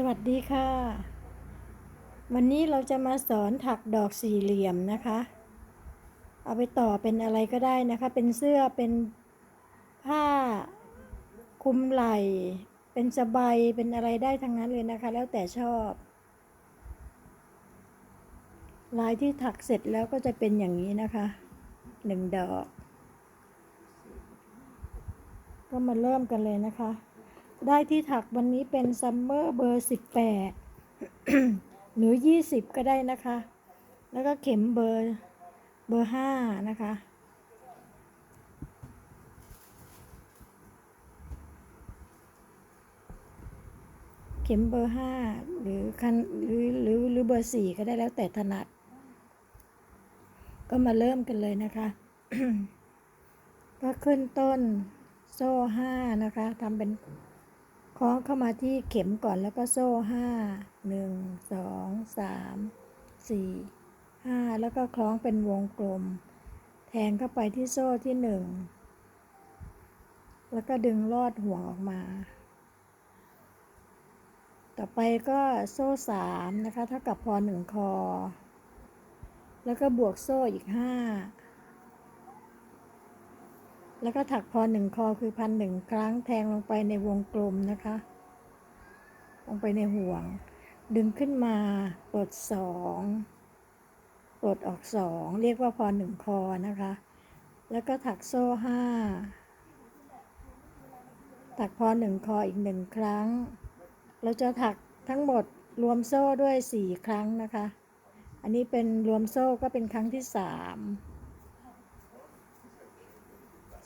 สวัสดีค่ะ วันนี้เราจะมาสอนถักดอกสี่เหลี่ยมนะคะ เอาไปต่อเป็นอะไรก็ได้นะคะ เป็นเสื้อเป็นผ้าคลุมไหล่ เป็นสบายเป็นอะไรได้ทั้งนั้นเลยนะคะ แล้วแต่ชอบ ลายที่ถักเสร็จแล้วก็จะเป็นอย่างนี้นะคะหนึ่งดอก ก็มาเริ่มกันเลยนะคะ ได้ที่ถักวันนี้เป็นซัมเมอร์เบอร์สิบแปดหรือยี่สิบก็ได้นะคะ แล้วก็เข็มเบอร์เบอร์ห้านะคะเข็มเบอร์ห้าหรือคันหรือหรือหรือเบอร์สี่ก็ได้แล้วแต่ถนัด ก็มาเริ่มกันเลยนะคะ ก็ขึ้นต้นโซ่ห้านะคะทำเป็น คล้องเข้ามาที่เข็มก่อนแล้วก็โซ่ห้าหนึ่งสองสามสี่ห้าแล้วก็คล้องเป็นวงกลม แทงเข้าไปที่โซ่ที่หนึ่งแล้วก็ดึงลอดห่วงออกมา ต่อไปก็โซ่สามนะคะ เท่ากับพอหนึ่งคอ แล้วก็บวกโซ่อีกห้า แล้วก็ถักพอหนึ่งคอคือพันหนึ่งครั้งแทงลงไปในวงกลมนะคะ ลงไปในห่วง ดึงขึ้นมาปลดสองปลดออกสองเรียกว่าพอหนึ่งคอนะคะ แล้วก็ถักโซ่ห้าถักพอหนึ่งคออีกหนึ่งครั้ง เราจะถักทั้งหมดรวมโซ่ด้วยสี่ครั้งนะคะ อันนี้เป็นรวมโซ่ก็เป็นครั้งที่สาม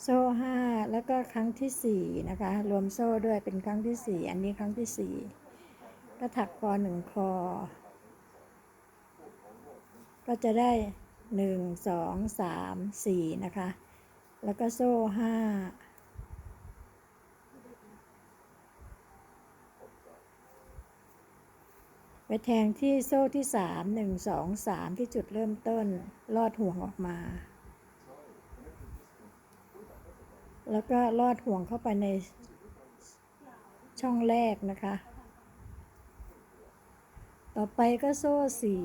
โซ่ห้าแล้วก็ครั้งที่สี่นะคะ รวมโซ่ด้วยเป็นครั้งที่สี่อันนี้ครั้งที่สี่ก็ถักคอหนึ่งคอ ก็จะได้หนึ่งสองสามสี่นะคะ แล้วก็โซ่ห้าไปแทงที่โซ่ที่สามหนึ่งสองสามที่จุดเริ่มต้นลอดห่วงออกมา แล้วก็ลอดห่วงเข้าไปในช่องแรกนะคะ ต่อไปก็โซ่สี่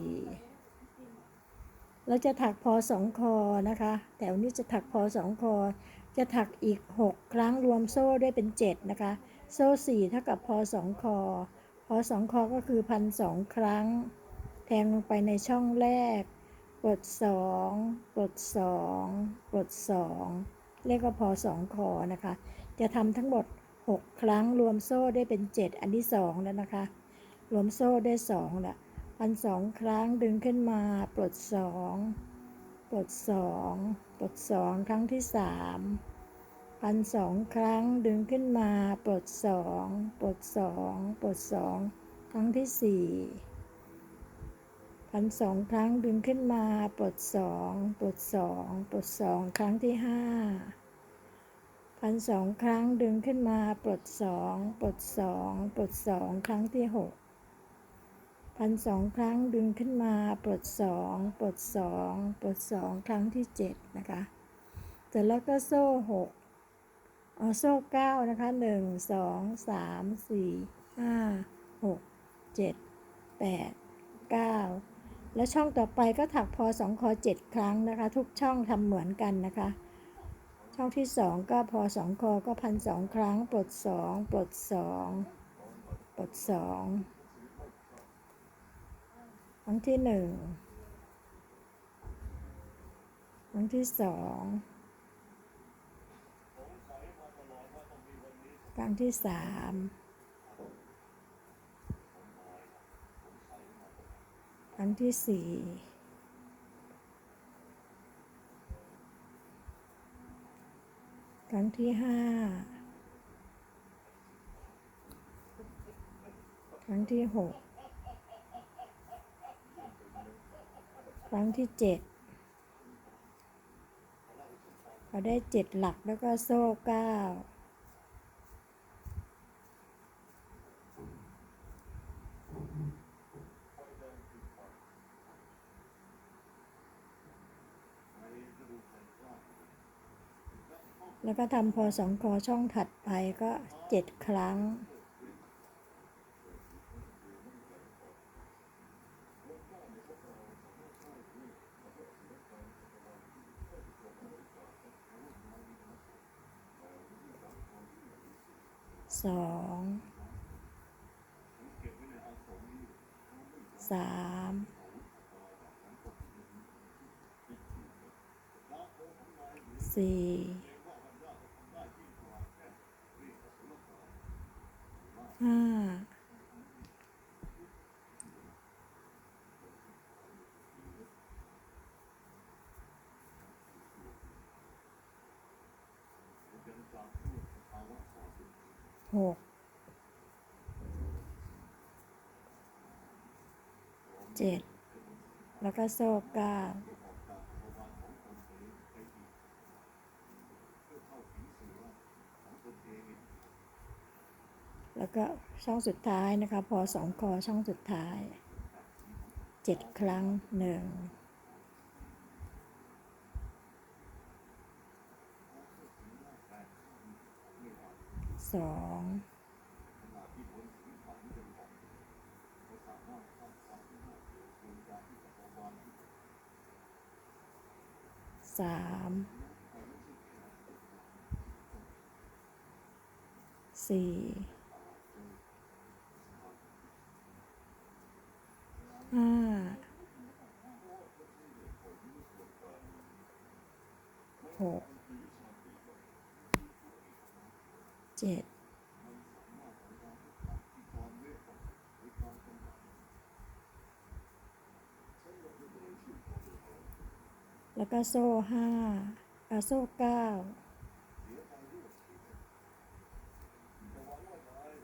เราจะถักพอสองคอนะคะ แถวนี้จะถักพอสองคอ จะถักอีกหกครั้งรวมโซ่ได้เป็นเจ็ดนะคะ โซ่สี่เท่ากับพอสองคอ พอสองคอก็คือพันสองครั้ง แทงลงไปในช่องแรก กดสองกดสองกดสอง เรียกว่าพอสองคอนะคะ จะทำทั้งหมด 6 ครั้งรวมโซ่ได้เป็น 7 อันที่ 2 แล้วนะคะ รวมโซ่ได้2ละพันสองครั้งดึงขึ้นมาปลด 2 ปลด 2 ปลด 2 ครั้งที่ 3 พันสองครั้งดึงขึ้นมาปลด 2 ปลด 2 ปลด 2 ครั้งที่ 4พันสองครั้งดึงขึ้นมา ปลด2ปลด2ปลด2ครั้งที่5 พันสองครั้งดึงขึ้นมาปลดสองปลดสองปลดสองครั้งที่หกพันสองครั้งดึงขึ้นมาปลดสองปลดสองปลดสองครั้งที่เจ็ดนะคะเสร็จแล้วก็โซ่หกเอาโซ่เก้านะคะหนึ่งสองสามสี่ห้าหกเจ็ดแปดเก้าแล้วช่องต่อไปก็ถักพอสองคอเจ็ดครั้งนะคะ ทุกช่องทำเหมือนกันนะคะ ช่องที่สองก็พอสองคอก็พันสองครั้ง ปลดสองปลดสองปลดสองครั้งที่หนึ่งครั้งที่สองครั้งที่สามครั้งที่สี่ ครั้งที่ห้าครั้งที่หกครั้งที่เจ็ดเราได้เจ็ดหลักแล้วก็โซ่เก้า ก็ทำพอสองคอช่องถัดไปก็เจ็ดครั้ง สอง สามสี่ ห้าหกเจ็ดแล้วก็โซ่เก้าแล้ว ก็ช่องสุดท้ายนะคะพอสองคอช่องสุดท้ายเจ็ดครั้งหนึ่งสองสามสี่ ห้าหกเจ็ดแล้วก็โซ่ห้าอ่าโซ่เก้า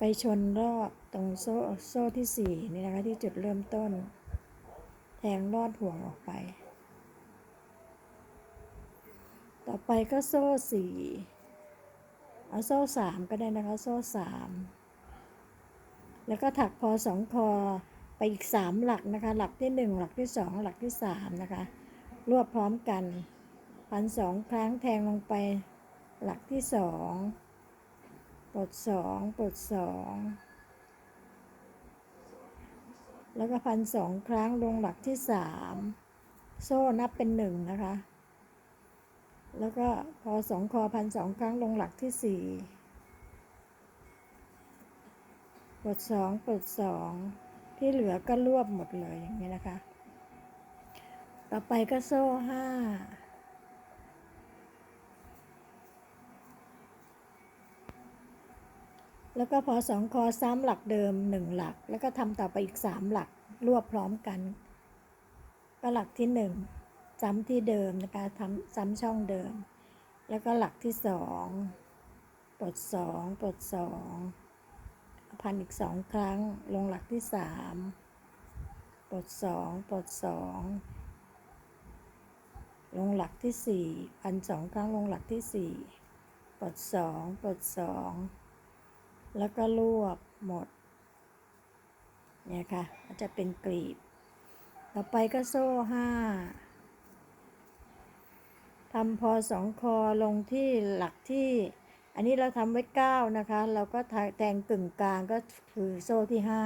ไปชนรอบตรงโซ่โซ่ที่สี่นี่นะคะที่จุดเริ่มต้น แทงลอดห่วงออกไป ต่อไปก็โซ่สี่เอาโซ่สามก็ได้นะคะโซ่สามแล้วก็ถักพอสองคอไปอีกสามหลักนะคะ หลักที่หนึ่งหลักที่สองหลักที่สามนะคะ รวบพร้อมกันพันสองครั้งแทงลงไปหลักที่สอง ปลดสองปลดสองแล้วก็พันสองครั้งลงหลักที่สามโซ่นับเป็นหนึ่งนะคะ แล้วก็พอสองคอพันสองครั้งลงหลักที่สี่ปลดสองปลดสองที่เหลือก็รวบหมดเลยอย่างนี้นะคะ ต่อไปก็โซ่ห้า แล้วก็พอสองคอซ้ำหลักเดิมหนึ่งหลัก แล้วก็ทำต่อไปอีกสามหลักรวบพร้อมกัน ก็หลักที่หนึ่งซ้ำที่เดิมนะคะทำซ้ำช่องเดิม แล้วก็หลักที่สองปลดสองปลดสองพันอีกสองครั้ง ลงหลักที่สามปลดสองปลดสองลงหลักที่สี่พันสองครั้งลงหลักที่สี่ปลดสองปลดสอง แล้วก็รวบหมด เนี่ยค่ะก็จะเป็นกลีบ ต่อไปก็โซ่ห้าทำพอสองคอลงที่หลักที่ อันนี้เราทำไว้เก้านะคะ เราก็แทงกึ่งกลางก็คือโซ่ที่ห้า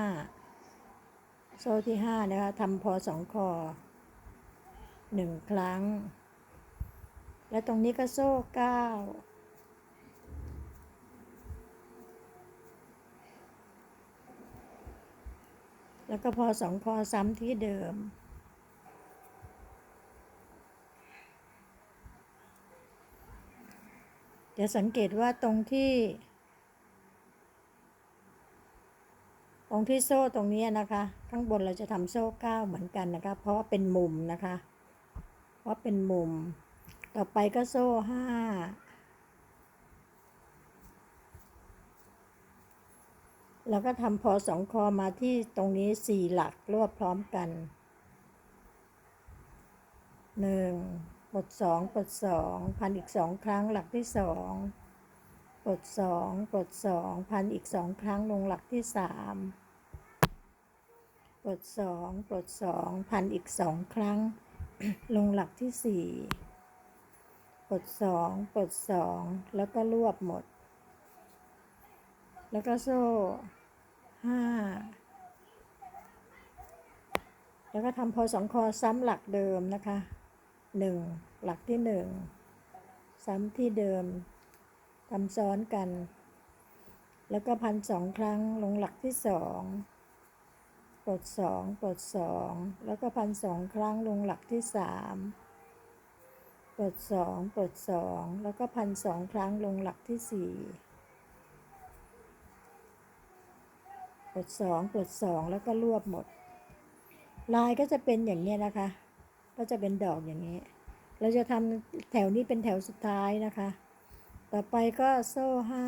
โซ่ที่ห้านะคะทำพอสองคอหนึ่งครั้ง และตรงนี้ก็โซ่เก้า แล้วก็พอสองคอซ้ำที่เดิม เดี๋ยวสังเกตว่าตรงที่ ตรงที่โซ่ตรงนี้นะคะ ข้างบนเราจะทำโซ่เก้าเหมือนกันนะคะ เพราะว่าเป็นมุมนะคะ เพราะเป็นมุม ต่อไปก็โซ่ห้า แล้วก็ทำพอสองคอมาที่ตรงนี้สี่หลักรวบพร้อมกันหนึ่งปลดสองปลดสองพันอีกสองครั้งหลักที่สองปลดสองปลดสองพันอีกสองครั้งลงหลักที่สามปลดสองปลดสองพันอีกสองครั้ง ลงหลักที่สี่ปลดสองปลดสองแล้วก็รวบหมด แล้วก็โซ่ ห้าแล้วก็ทำพอสองคอซ้ำหลักเดิมนะคะหนึ่งหลักที่หนึ่งซ้ำที่เดิมทำซ้อนกัน แล้วก็พันสองครั้งลงหลักที่สองปลดสองปลดสองแล้วก็พันสองครั้งลงหลักที่สามปลดสองปลดสองแล้วก็พันสองครั้งลงหลักที่สี่ ดสองปลดสองแล้วก็รวบหมด ลายก็จะเป็นอย่างนี้นะคะ ก็จะเป็นดอกอย่างนี้ เราจะทำแถวนี้เป็นแถวสุดท้ายนะคะ ต่อไปก็โซ่ห้า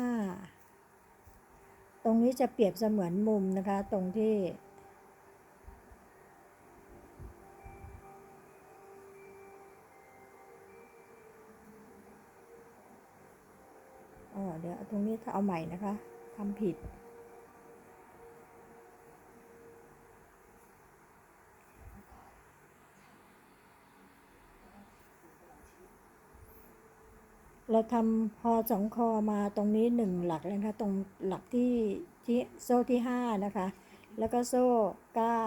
ตรงนี้จะเปรียบเสมือนมุมนะคะ ตรงที่อ๋อเดี๋ยวตรงนี้ถ้าเอาใหม่นะคะทำผิด เราทำพอสองคอมาตรงนี้หนึ่งหลักเลยนะคะตรงหลักที่ที่โซ่ที่ห้านะคะ แล้วก็โซ่เก้า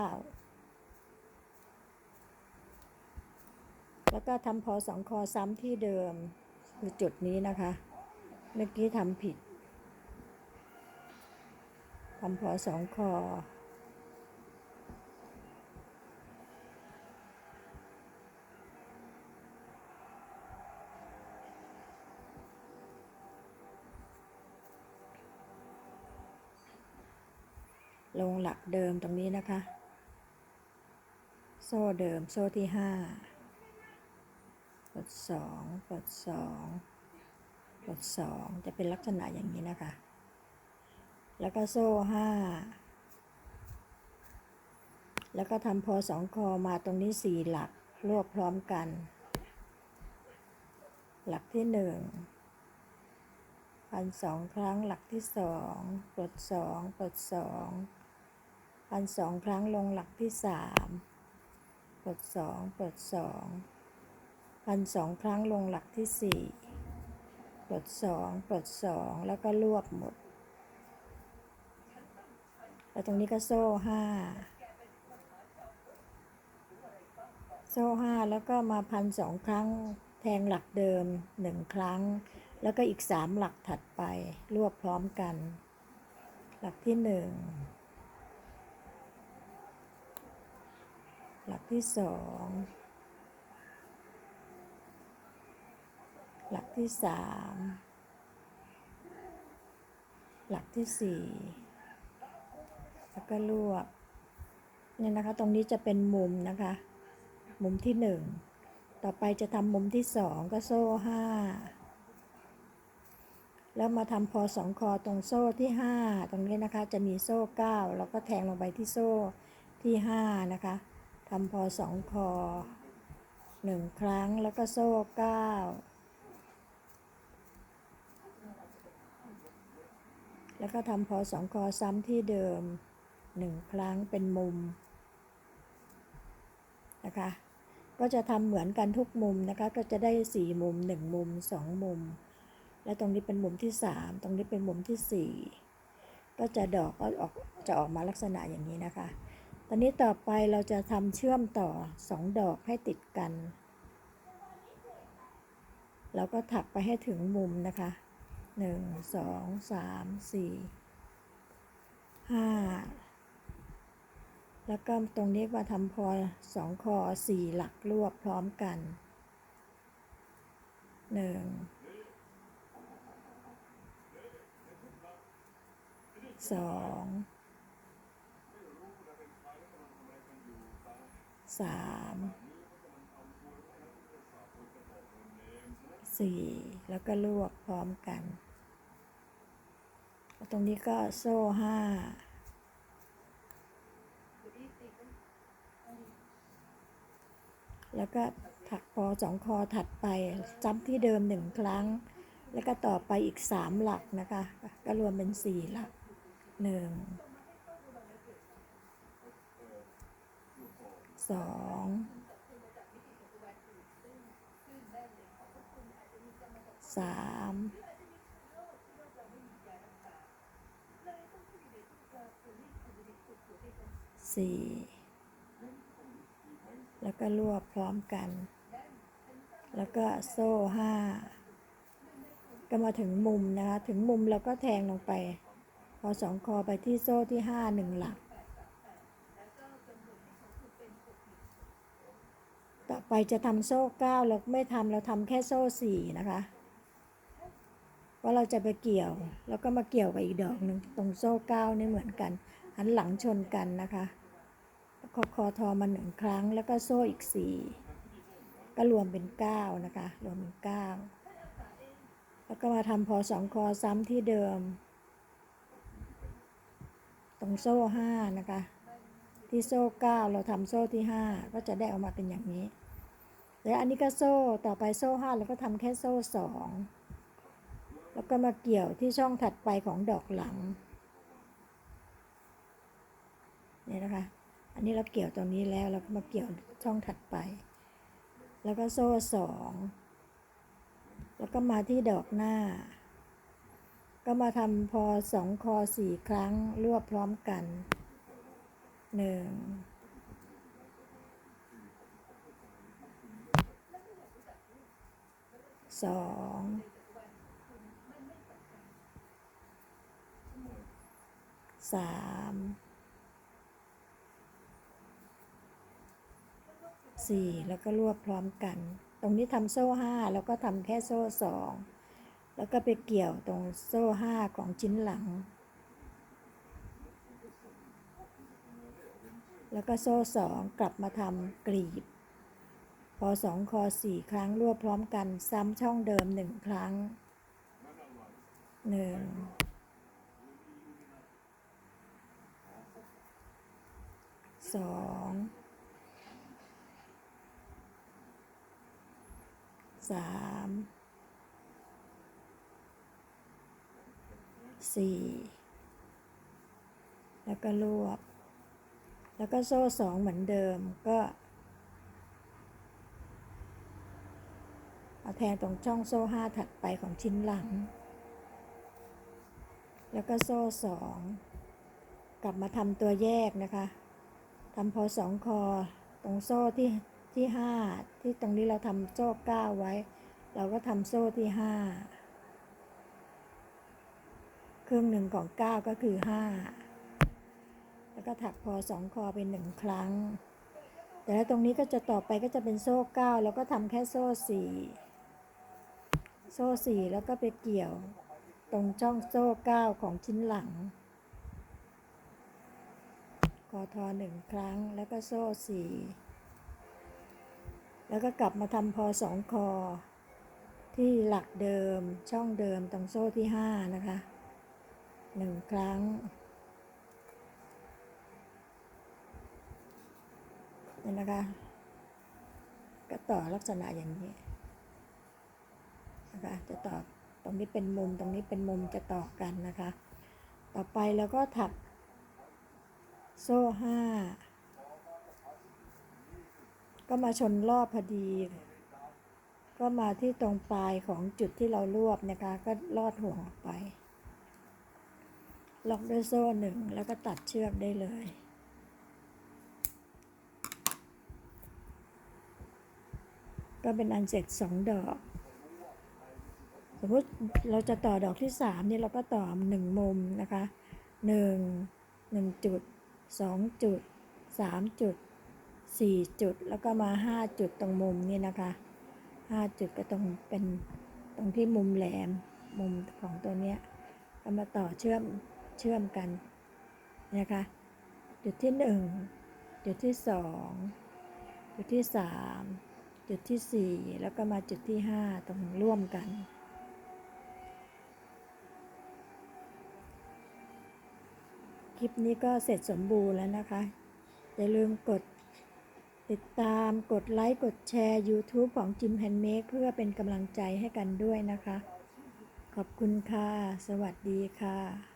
แล้วก็ทำพอสองคอซ้ำที่เดิมคือจุดนี้นะคะ เมื่อกี้ทำผิดทำพอสองคอ ลงหลักเดิมตรงนี้นะคะ โซ่เดิมโซ่ที่ห้ากดสองกดสองกดสองจะเป็นลักษณะอย่างนี้นะคะ แล้วก็โซ่ห้าแล้วก็ทำพอสองคอมาตรงนี้สี่หลักรวบพร้อมกัน หลักที่หนึ่งพันสองครั้งหลักที่สองกดสองกดสอง พันสองครั้งลงหลักที่สามกดสองกดสองพันสองครั้งลงหลักที่สี่กดสองกดสองแล้วก็รวบหมด แล้วตรงนี้ก็โซ่ห้าโซ่ห้าแล้วก็มาพันสองครั้งแทงหลักเดิมหนึ่งครั้ง แล้วก็อีกสามหลักถัดไปรวบพร้อมกัน หลักที่หนึ่ง หลักที่สอง หลักที่สาม หลักที่สี่แล้วก็รวบเนี่ยนะคะ ตรงนี้จะเป็นมุมนะคะ มุมที่หนึ่ง ต่อไปจะทำมุมที่สองก็โซ่ห้า แล้วมาทำพอสองคอตรงโซ่ที่ห้า ตรงนี้นะคะจะมีโซ่เก้าแล้วก็แทงลงไปที่โซ่ที่ห้านะคะ ทำพอสองคอหนึ่งครั้งแล้วก็โซ่เก้าแล้วก็ทำพอสองคอซ้ำที่เดิมหนึ่งครั้งเป็นมุมนะคะ ก็จะทำเหมือนกันทุกมุมนะคะ ก็จะได้สี่มุมหนึ่งมุมสองมุม และตรงนี้เป็นมุมที่สามตรงนี้เป็นมุมที่สี่ก็จะดอกก็ออกจะออกมาลักษณะอย่างนี้นะคะ ตอนนี้ต่อไปเราจะทำเชื่อมต่อสองดอกให้ติดกัน แล้วก็ถักไปให้ถึงมุมนะคะหนึ่งสองสามสี่ห้าแล้วก็ตรงนี้มาทำพอสองคอสี่หลักรวบพร้อมกันหนึ่งสอง สามสี่แล้วก็รวบพร้อมกัน ตรงนี้ก็โซ่ห้าแล้วก็ถักพอสองคอถัดไปจำที่เดิมหนึ่งครั้ง แล้วก็ต่อไปอีกสามหลักนะคะ ก็รวมเป็นสี่หลักหนึ่ง สองสามสี่แล้วก็รวบพร้อมกัน แล้วก็โซ่ห้าก็มาถึงมุมนะคะ ถึงมุมเราก็แทงลงไป พอสองคอไปที่โซ่ที่ห้าหนึ่งหลัก ต่อ ไปจะทำโซ่เก้าเราไม่ทำเราทำแค่โซ่สี่นะคะว่าเราจะไปเกี่ยวแล้วก็มาเกี่ยวกับอีกดอกหนึ่งตรงโซ่เก้านี่เหมือนกันหันหลังชนกันนะคะคอคอทอมาหนึ่งครั้งแล้วก็โซ่อีกสี่ก็รวมเป็นเก้านะคะรวมเป็นเก้าแล้วก็มาทำพอสองคอซ้ำที่เดิม ตรงโซ่ห้านะคะ ที่โซ่เก้าเราทำโซ่ที่ห้าก็จะได้ออกมาเป็นอย่างนี้ แล้วอันนี้ก็โซ่ต่อไปโซ่ห้าเราก็ทำแค่โซ่สองแล้วก็มาเกี่ยวที่ช่องถัดไปของดอกหลังนี่นะคะ อันนี้เราเกี่ยวตรงนี้แล้วเราก็มาเกี่ยวช่องถัดไป แล้วก็โซ่สองแล้วก็มาที่ดอกหน้า ก็มาทำพอสองคอสี่ครั้งรวบพร้อมกันหนึ่ง สองสามสี่แล้วก็รวบพร้อมกัน ตรงนี้ทำโซ่ห้าแล้วก็ทำแค่โซ่สองแล้วก็ไปเกี่ยวตรงโซ่ห้าของชิ้นหลัง แล้วก็โซ่สองกลับมาทำกรีบ สองคอสี่ครั้งรวบพร้อมกัน ซ้ำช่องเดิมหนึ่งครั้งหนึ่งสองสามสี่แล้วก็รวบ แล้วก็โซ่สองเหมือนเดิมก็เอา แทนตรงช่องโซ่ห้าถัดไปของชิ้นหลัง แล้วก็โซ่สองกลับมาทำตัวแยกนะคะทำพอสองคอตรงโซ่ที่ที่ห้าที่ตรงนี้เราทำโซ่เก้าไว้ เราก็ทำโซ่ที่ห้าครึ่งหนึ่งของเก้าก็คือห้าแล้วก็ถักพอสองคอเป็นหนึ่งครั้ง แต่แล้วตรงนี้ก็จะต่อไปก็จะเป็นโซ่เก้าแล้วก็ทำแค่โซ่สี่ โซ่สี่แล้วก็ไปเกี่ยว ตรงช่องโซ่เก้าของชิ้นหลังคอทอหนึ่งครั้งแล้วก็โซ่สี่แล้วก็กลับมาทำพอสองคอ ที่หลักเดิมช่องเดิมตรงโซ่ที่ห้านะคะหนึ่งครั้ง นี่นะคะ ก็ต่อลักษณะอย่างนี้ นะคะ จะต่อตรงนี้เป็นมุมตรงนี้เป็นมุมจะต่อกันนะคะ ต่อไปเราก็ถักโซ่ห้าก็มาชนรอบพอดี ก็มาที่ตรงปลายของจุดที่เรารวบนะคะ ก็ลอดห่วงออกไป ล็อกด้วยโซ่หนึ่งแล้วก็ตัดเชือกได้เลยก็เป็นอันเสร็จสองดอก สมมติเราจะต่อดอกที่สามนี่เราก็ต่อหนึ่งมุมนะคะหนึ่งหนึ่งจุดสองจุดสามจุดสี่จุดแล้วก็มาห้าจุดตรงมุมนี่นะคะห้าจุดก็ตรงเป็นตรงที่มุมแหลมมุมของตัวเนี้ยก็มาต่อเชื่อมเชื่อมกันนะคะจุดที่หนึ่งจุดที่สองจุดที่สามจุดที่สี่แล้วก็มาจุดที่ห้าตรงร่วมกัน คลิปนี้ก็เสร็จสมบูรณ์แล้วนะคะ อย่าลืมกดติดตามกดไลค์ กดแชร์ YouTube ของจิมแฮนเม e เพื่อเป็นกำลังใจให้กันด้วยนะคะ ขอบคุณค่ะ สวัสดีค่ะ